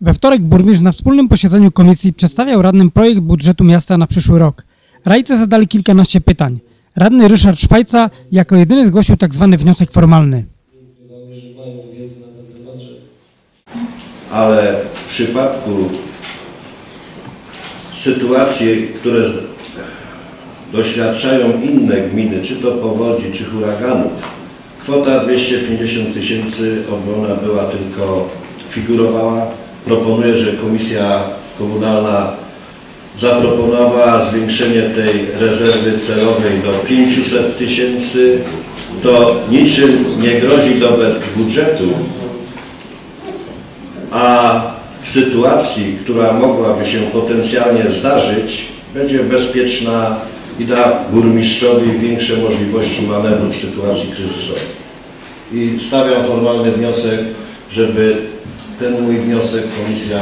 We wtorek burmistrz na wspólnym posiedzeniu komisji przedstawiał radnym projekt budżetu miasta na przyszły rok. Radcy zadali kilkanaście pytań. Radny Ryszard Szwajca jako jedyny zgłosił tak zwany wniosek formalny. ale w przypadku sytuacji, które doświadczają inne gminy, czy to powodzi, czy huraganów, kwota 250 tysięcy obrona była tylko, figurowała. Proponuję, że Komisja Komunalna zaproponowała zwiększenie tej rezerwy celowej do 500 tysięcy. To niczym nie grozi do budżetu, a w sytuacji, która mogłaby się potencjalnie zdarzyć, będzie bezpieczna i da burmistrzowi większe możliwości manewru w sytuacji kryzysowej. I stawiam formalny wniosek, żeby ten mój wniosek Komisja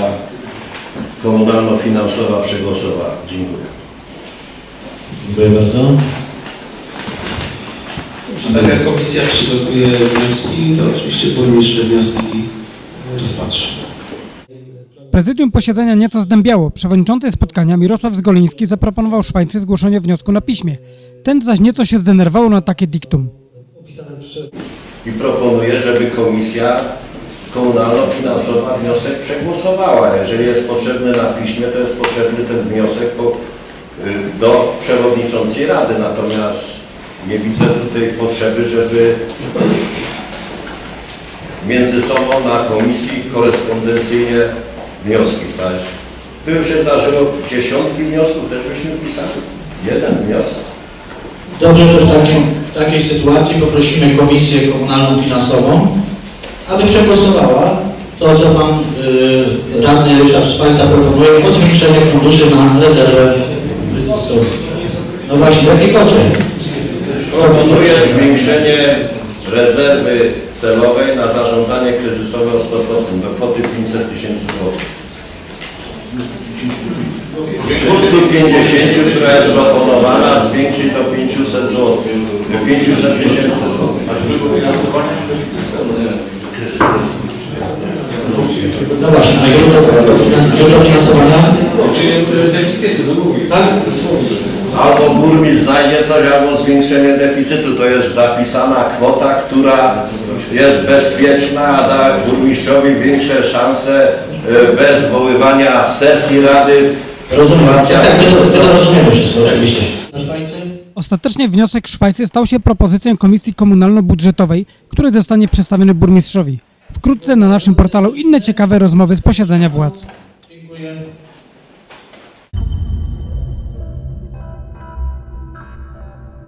Komunalno-Finansowa przegłosowała. Dziękuję. Dziękuję bardzo. Tak jak komisja przygotuje wnioski, to oczywiście burmistrz te wnioski rozpatrzy. Prezydium posiedzenia nieco zdębiało. Przewodniczący spotkania Mirosław Zgoliński zaproponował Szwajcy zgłoszenie wniosku na piśmie. Ten zaś nieco się zdenerwował na takie diktum. I proponuję, żeby Komisja Komunalno-Finansowa wniosek przegłosowała. Jeżeli jest potrzebny na piśmie, to jest potrzebny ten wniosek po, y, do Przewodniczącej Rady. Natomiast nie widzę tutaj potrzeby, żeby między sobą na komisji korespondencyjnie wnioski stać. Tu już się zdarzyło dziesiątki wniosków, też byśmy pisali. Jeden wniosek. Dobrze, to w, takim, w takiej sytuacji poprosimy Komisję Komunalną Finansową, aby przegłosowała to, co Pan y, Radny Ryszard Szwajca proponuje o zwiększenie funduszy na rezerwę kryzysową. No właśnie, w jakiej kocie? Proponuję zwiększenie rezerwy celowej na zarządzanie kryzysowe o 100% do kwoty 500 tysięcy złotych. Z 250, która jest proponowana, zwiększyć do 500 zł. 500 tysięcy złotych. No właśnie, a źródło, źródło finansowania? Tak? Albo burmistrz znajdzie coś, albo zwiększenie deficytu. To jest zapisana kwota, która jest bezpieczna, a da burmistrzowi większe szanse e, bez zwoływania sesji rady. Rozumiem. Tak, tak, my rozumiemy wszystko, oczywiście. Na Szwajcy? Ostatecznie wniosek Szwajcy stał się propozycją Komisji Komunalno-Budżetowej, który zostanie przedstawiony burmistrzowi. Wkrótce na naszym portalu inne ciekawe rozmowy z posiedzenia władz. Dziękuję.